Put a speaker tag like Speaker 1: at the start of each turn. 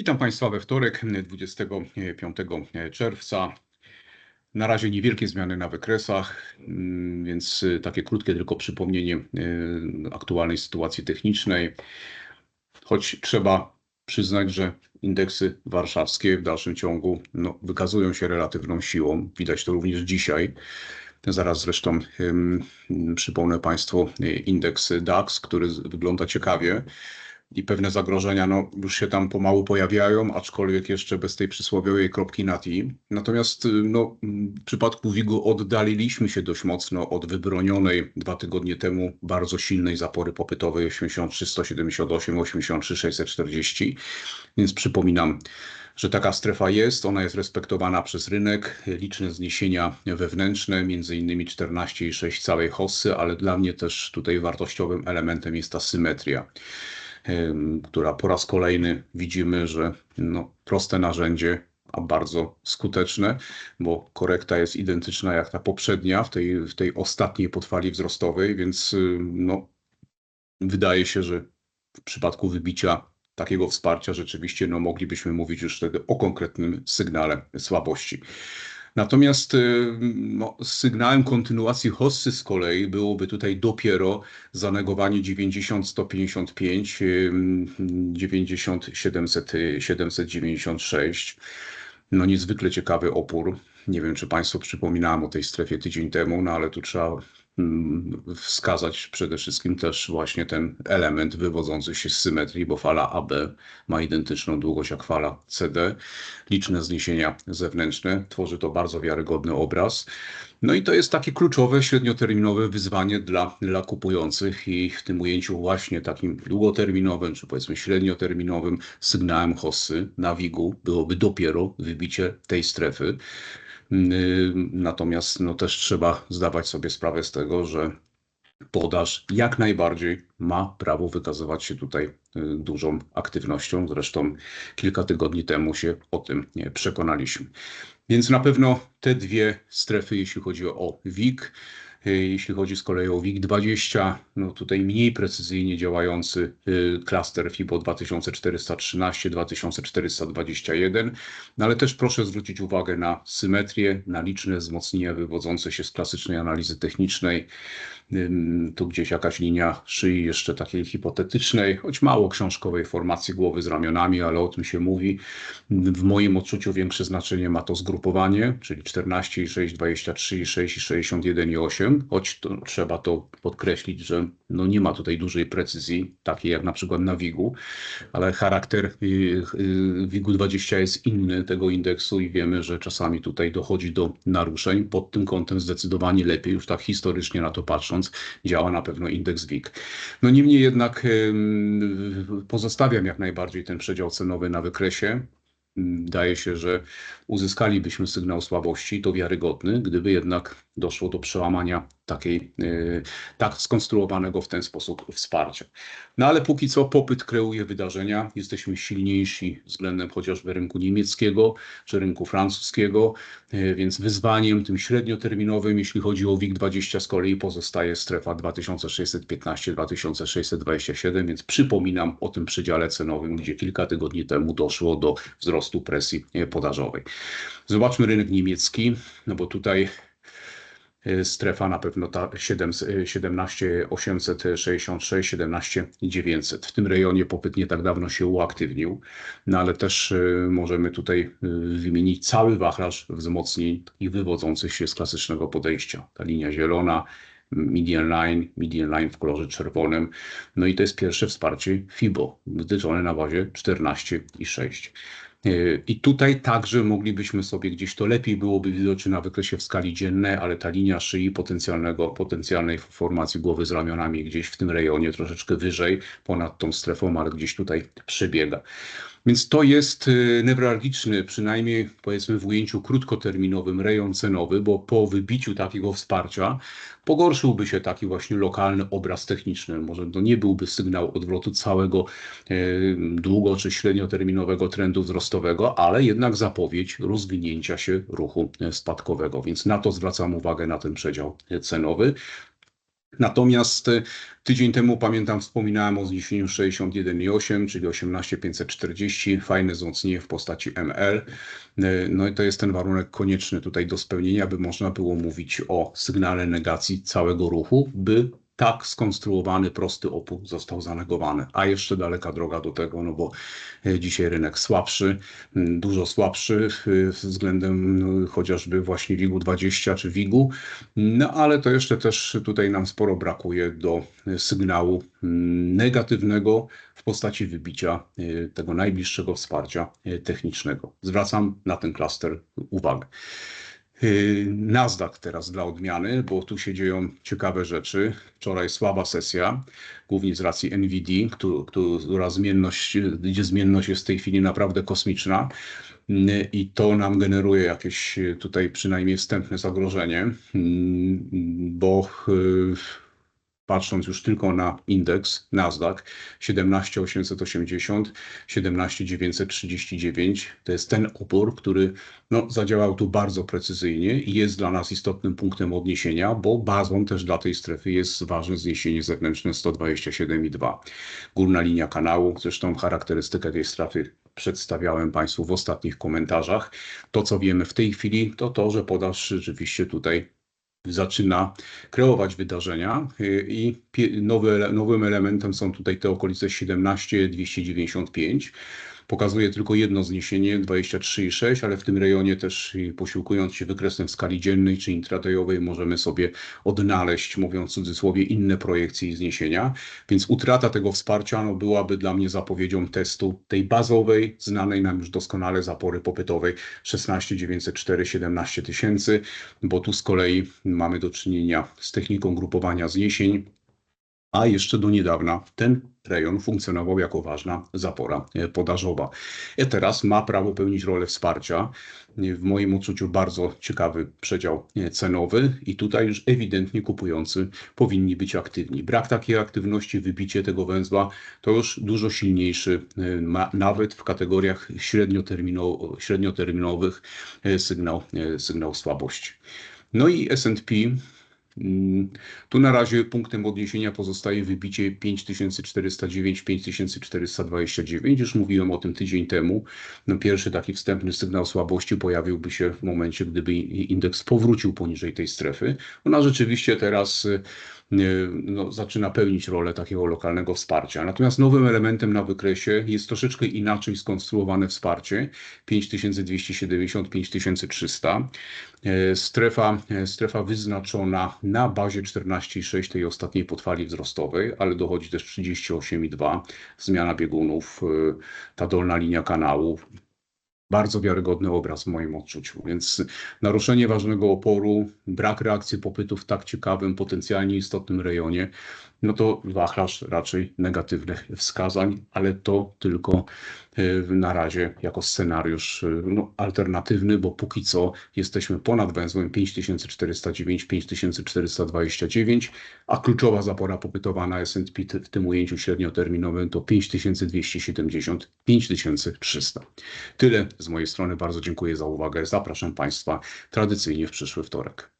Speaker 1: Witam Państwa we wtorek, 25 czerwca. Na razie niewielkie zmiany na wykresach, mm, więc y, takie krótkie tylko przypomnienie y, aktualnej sytuacji technicznej. Choć trzeba przyznać, że indeksy warszawskie w dalszym ciągu no, wykazują się relatywną siłą. Widać to również dzisiaj. Zaraz zresztą przypomnę Państwu y, indeks DAX, który wygląda ciekawie i pewne zagrożenia no, już się tam pomału pojawiają, aczkolwiek jeszcze bez tej przysłowiowej kropki nad i. Natomiast no, w przypadku WIG-u oddaliliśmy się dość mocno od wybronionej dwa tygodnie temu bardzo silnej zapory popytowej 83 178, 83 640. Więc przypominam, że taka strefa jest, ona jest respektowana przez rynek, liczne zniesienia wewnętrzne, między innymi 14,6 całej hossy, ale dla mnie też tutaj wartościowym elementem jest ta symetria która po raz kolejny widzimy, że no, proste narzędzie, a bardzo skuteczne, bo korekta jest identyczna jak ta poprzednia w tej, w tej ostatniej podfali wzrostowej, więc y, no, wydaje się, że w przypadku wybicia takiego wsparcia rzeczywiście no, moglibyśmy mówić już wtedy o konkretnym sygnale słabości. Natomiast no, sygnałem kontynuacji hossy z kolei byłoby tutaj dopiero zanegowanie 90 155, ym, 90 700, y, 796. No niezwykle ciekawy opór. Nie wiem, czy Państwu przypominałem o tej strefie tydzień temu, no ale tu trzeba wskazać przede wszystkim też właśnie ten element wywodzący się z symetrii, bo fala AB ma identyczną długość jak fala CD. Liczne zniesienia zewnętrzne, tworzy to bardzo wiarygodny obraz. No i to jest takie kluczowe, średnioterminowe wyzwanie dla, dla kupujących i w tym ujęciu właśnie takim długoterminowym, czy powiedzmy średnioterminowym sygnałem hossy na WIG-u byłoby dopiero wybicie tej strefy. Ym, Natomiast no, też trzeba zdawać sobie sprawę z tego, że podaż jak najbardziej ma prawo wykazywać się tutaj y, dużą aktywnością. Zresztą kilka tygodni temu się o tym przekonaliśmy. Więc na pewno te dwie strefy, jeśli chodzi o WIG, jeśli chodzi z kolei o WIG20, no tutaj mniej precyzyjnie działający y, klaster FIBO 2413, 2421, no ale też proszę zwrócić uwagę na symetrię, na liczne wzmocnienia wywodzące się z klasycznej analizy technicznej. Tu gdzieś jakaś linia szyi jeszcze takiej hipotetycznej, choć mało książkowej formacji głowy z ramionami, ale o tym się mówi. W moim odczuciu większe znaczenie ma to zgrupowanie, czyli 14,6, 23,6 i 61,8, choć to, trzeba to podkreślić, że no nie ma tutaj dużej precyzji, takiej jak na przykład na WIG-u, ale charakter y, y, WIG-u 20 jest inny tego indeksu i wiemy, że czasami tutaj dochodzi do naruszeń. Pod tym kątem zdecydowanie lepiej, już tak historycznie na to patrząc, działa na pewno indeks WIG. No niemniej jednak pozostawiam jak najbardziej ten przedział cenowy na wykresie. Wydaje się, że uzyskalibyśmy sygnał słabości, to wiarygodny, gdyby jednak doszło do przełamania takiej, yy, tak skonstruowanego w ten sposób wsparcia. No ale póki co popyt kreuje wydarzenia, jesteśmy silniejsi względem chociażby rynku niemieckiego czy rynku francuskiego, yy, więc wyzwaniem tym średnioterminowym, jeśli chodzi o WIG20 z kolei pozostaje strefa 2615-2627, więc przypominam o tym przedziale cenowym, gdzie kilka tygodni temu doszło do wzrostu presji e, podażowej. Zobaczmy rynek niemiecki, no bo tutaj strefa na pewno ta 7, e, 17 866, 17 900. W tym rejonie popyt nie tak dawno się uaktywnił, no ale też e, możemy tutaj e, wymienić cały wachlarz wzmocnień i wywodzących się z klasycznego podejścia. Ta linia zielona, median line, median line w kolorze czerwonym. No i to jest pierwsze wsparcie FIBO, wytyczone na bazie 14,6. Yy, I tutaj także moglibyśmy sobie gdzieś to lepiej byłoby widoczne na wykresie w skali dziennej, ale ta linia szyi potencjalnego, potencjalnej formacji głowy z ramionami gdzieś w tym rejonie troszeczkę wyżej ponad tą strefą, ale gdzieś tutaj przebiega. Więc to jest y, newralgiczny, przynajmniej powiedzmy w ujęciu krótkoterminowym rejon cenowy, bo po wybiciu takiego wsparcia pogorszyłby się taki właśnie lokalny obraz techniczny. Może to nie byłby sygnał odwrotu całego y, długo czy średnioterminowego trendu wzrostowego, ale jednak zapowiedź rozwinięcia się ruchu y, spadkowego. Więc na to zwracam uwagę na ten przedział cenowy. Natomiast y, tydzień temu pamiętam, wspominałem o zniesieniu 61,8, czyli 18540, fajne wzmocnienie w postaci ML. Y, No i to jest ten warunek konieczny tutaj do spełnienia, by można było mówić o sygnale negacji całego ruchu, by tak skonstruowany prosty opór został zanegowany. A jeszcze daleka droga do tego, no bo e, dzisiaj rynek słabszy, dużo słabszy e, względem no, chociażby właśnie WIG-20 czy WIG-u, no ale to jeszcze też tutaj nam sporo brakuje do e, sygnału negatywnego w postaci wybicia tego najbliższego wsparcia technicznego. Zwracam na ten klaster uwagę. Yy, Nasdaq teraz dla odmiany, bo tu się dzieją ciekawe rzeczy. Wczoraj słaba sesja, głównie z racji NVD, któ- która zmienność, gdzie zmienność jest w tej chwili naprawdę kosmiczna. Yy, I to nam generuje jakieś yy, tutaj przynajmniej wstępne zagrożenie, bo patrząc już tylko na indeks Nasdaq 17880, 17939, to jest ten opór, który no, zadziałał tu bardzo precyzyjnie i jest dla nas istotnym punktem odniesienia, bo bazą też dla tej strefy jest ważne zniesienie zewnętrzne 127,2. Górna linia kanału, zresztą charakterystykę tej strefy przedstawiałem Państwu w ostatnich komentarzach. To, co wiemy w tej chwili, to to, że podaż rzeczywiście tutaj zaczyna kreować wydarzenia y, i nowy, nowym elementem są tutaj te okolice 17 295. Pokazuje tylko jedno zniesienie 23,6, ale w tym rejonie też posiłkując się wykresem w skali dziennej czy intradayowej możemy sobie odnaleźć, mówiąc w cudzysłowie, inne projekcje i zniesienia. Więc utrata tego wsparcia no, byłaby dla mnie zapowiedzią testu tej bazowej, znanej nam już doskonale zapory popytowej 16 904 17 tysięcy, bo tu z kolei mamy do czynienia z techniką grupowania zniesień, a jeszcze do niedawna ten rejon funkcjonował jako ważna zapora e, podażowa. I teraz ma prawo pełnić rolę wsparcia. E, W moim odczuciu bardzo ciekawy przedział e, cenowy i tutaj już ewidentnie kupujący powinni być aktywni. Brak takiej aktywności, wybicie tego węzła to już dużo silniejszy, e, nawet w kategoriach średniotermino, średnioterminowych e, sygnał, e, sygnał słabości. No i S&P Tu na razie punktem odniesienia pozostaje wybicie 5409-5429. Już mówiłem o tym tydzień temu. No pierwszy taki wstępny sygnał słabości pojawiłby się w momencie, gdyby indeks powrócił poniżej tej strefy. Ona rzeczywiście teraz y, no, zaczyna pełnić rolę takiego lokalnego wsparcia. Natomiast nowym elementem na wykresie jest troszeczkę inaczej skonstruowane wsparcie 5270-5300. E, Strefa, e, strefa wyznaczona na bazie 14,6 tej ostatniej podfali wzrostowej, ale dochodzi też 38,2 zmiana biegunów, ta dolna linia kanału. Bardzo wiarygodny obraz w moim odczuciu. Więc naruszenie ważnego oporu, brak reakcji popytu w tak ciekawym, potencjalnie istotnym rejonie, no to wachlarz raczej negatywnych wskazań, ale to tylko e, na razie jako scenariusz e, no, alternatywny, bo póki co jesteśmy ponad węzłem 5429-5429, a kluczowa zapora popytowa na S&P w tym ujęciu średnioterminowym to 5270-5300. Tyle z mojej strony. Bardzo dziękuję za uwagę. Zapraszam Państwa tradycyjnie w przyszły wtorek.